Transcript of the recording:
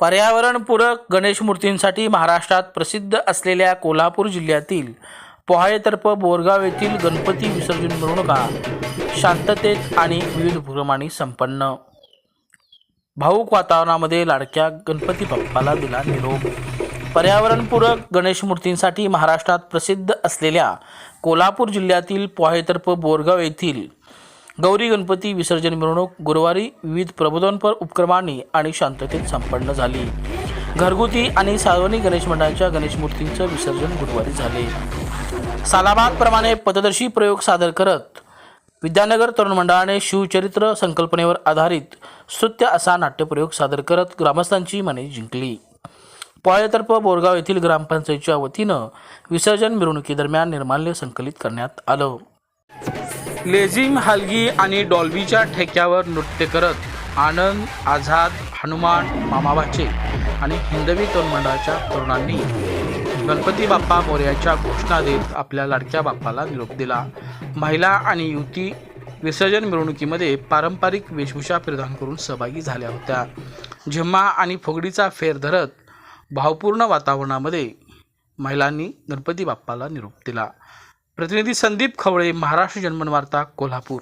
पर्यावरणपूरक गणेश मूर्तींसाठी महाराष्ट्रात प्रसिद्ध असलेल्या कोल्हापूर जिल्ह्यातील पोहाळेतर्फ बोरगाव येथील गणपती विसर्जन मिरवणुका शांततेत आणि विविध उपक्रमांनी संपन्न. भाऊक वातावरणामध्ये लाडक्या गणपती बाप्पाला दिला निरोप. पर्यावरणपूरक गणेश मूर्तींसाठी महाराष्ट्रात प्रसिद्ध असलेल्या कोल्हापूर जिल्ह्यातील पोहाळेतर्फ बोरगाव येथील गौरी गणपती विसर्जन मिरवणूक गुरुवारी विविध प्रबोधनपर उपक्रमांनी आणि शांततेत संपन्न झाली. घरगुती आणि सार्वजनिक गणेश मंडळांच्या गणेश मूर्तींचं विसर्जन गुरुवारी झाले. सालाबादप्रमाणे पथदर्शी प्रयोग सादर करत विद्यानगर तरुण मंडळाने शिवचरित्र संकल्पनेवर आधारित स्तुत्य असा नाट्यप्रयोग सादर करत ग्रामस्थांची मने जिंकली. पोळ्यातर्फ बोरगाव येथील ग्रामपंचायतीच्या वतीनं विसर्जन मिरवणुकीदरम्यान निर्माल्य संकलित करण्यात आलं. लेझिम हलगी आणि डॉल्बीच्या ठेक्यावर नृत्य करत आनंद आझाद हनुमान मामाबाचे आणि हिंदवी तरुण मंडळाच्या तरुणांनी गणपती बाप्पा मोर्याच्या घोषणा देत आपल्या लाडक्या बाप्पाला निरोप दिला. महिला आणि युवती विसर्जन मिरवणुकीमध्ये पारंपरिक वेशभूषा परिधान करून सहभागी झाल्या होत्या. झिम्मा आणि फुगडीचा फेर धरत भावपूर्ण वातावरणामध्ये महिलांनी गणपती बाप्पाला निरोप दिला. प्रतिनिधी संदीप खवळे महाराष्ट्र जनमन वार्ता कोल्हापूर.